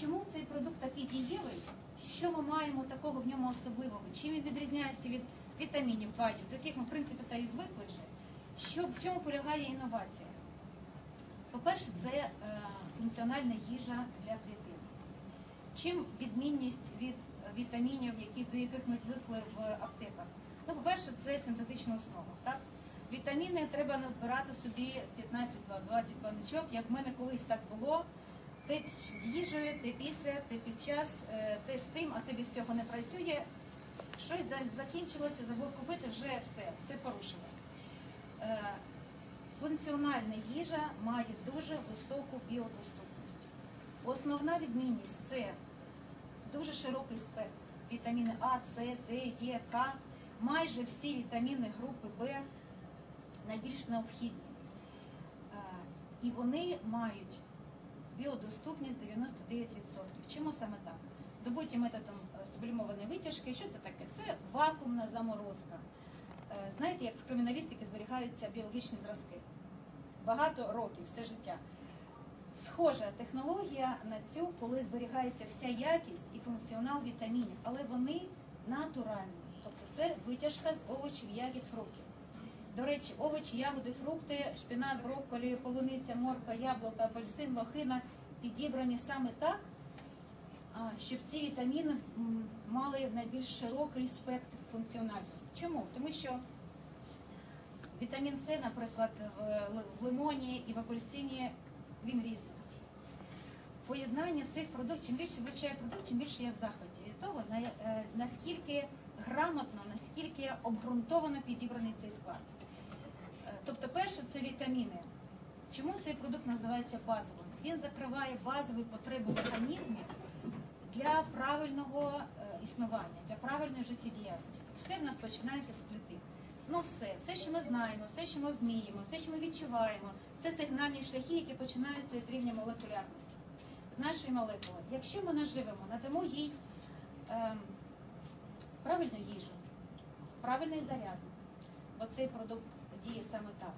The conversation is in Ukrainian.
чому цей продукт такий дієвий? Що ми маємо такого в ньому особливого? Чим він відрізняється від вітамінів, БАДів, з яких ми, в принципі, та і звикли вже? Що, в чому полягає інновація? По-перше, це е, функціональна їжа для клітин. Чим відмінність від вітамінів, які, до яких ми звикли в аптеках? Ну, по-перше, це синтетична основа. Так? Вітаміни треба назбирати собі 15-20 баночок, як в мене колись так було. Ти з їжею, ти після, ти під час, е, ти з тим, а ти без цього не працює. Щось закінчилося, забув купити, вже все, все порушило. Е, Функціональна їжа має дуже високу біодоступність. Основна відмінність це дуже широкий спектр. Вітаміни А, С, Д, Е, К. Майже всі вітаміни групи Б найбільш необхідні. Е, І вони мають біодоступність 99%. Чому саме так? Добуті методом е, сублімованої витяжки. Що це таке? Це вакуумна заморозка. Е, Знаєте, як в криміналістиці зберігаються біологічні зразки? Багато років, все життя. Схожа технологія на цю, коли зберігається вся якість і функціонал вітамінів, але вони натуральні. Тобто це витяжка з овочів, ягід, фруктів. До речі, овочі, ягоди, фрукти, шпинат, брокколі, полуниця, морква, яблука, апельсин, лохина підібрані саме так, щоб ці вітаміни мали найбільш широкий спектр функціональний. Чому? Тому що вітамін С, наприклад, в лимоні і в апельсині він різний. Поєднання цих продуктів, чим більше вивчаю продукт, чим більше я в захваті від того, е, наскільки грамотно, наскільки обґрунтовано підібраний цей склад. Е, перше, це вітаміни. Чому цей продукт називається базовим? Він закриває базові потреби в організмі для правильного е, існування, для правильної життєдіяльності. Все в нас починається з клітин. Ну все, все, що ми знаємо, все, що ми вміємо, все, що ми відчуваємо, це сигнальні шляхи, які починаються з рівня молекулярності, з нашої молекули. Якщо ми наживемо, надамо їй ем, правильну їжу, правильний заряд, бо цей продукт діє саме так.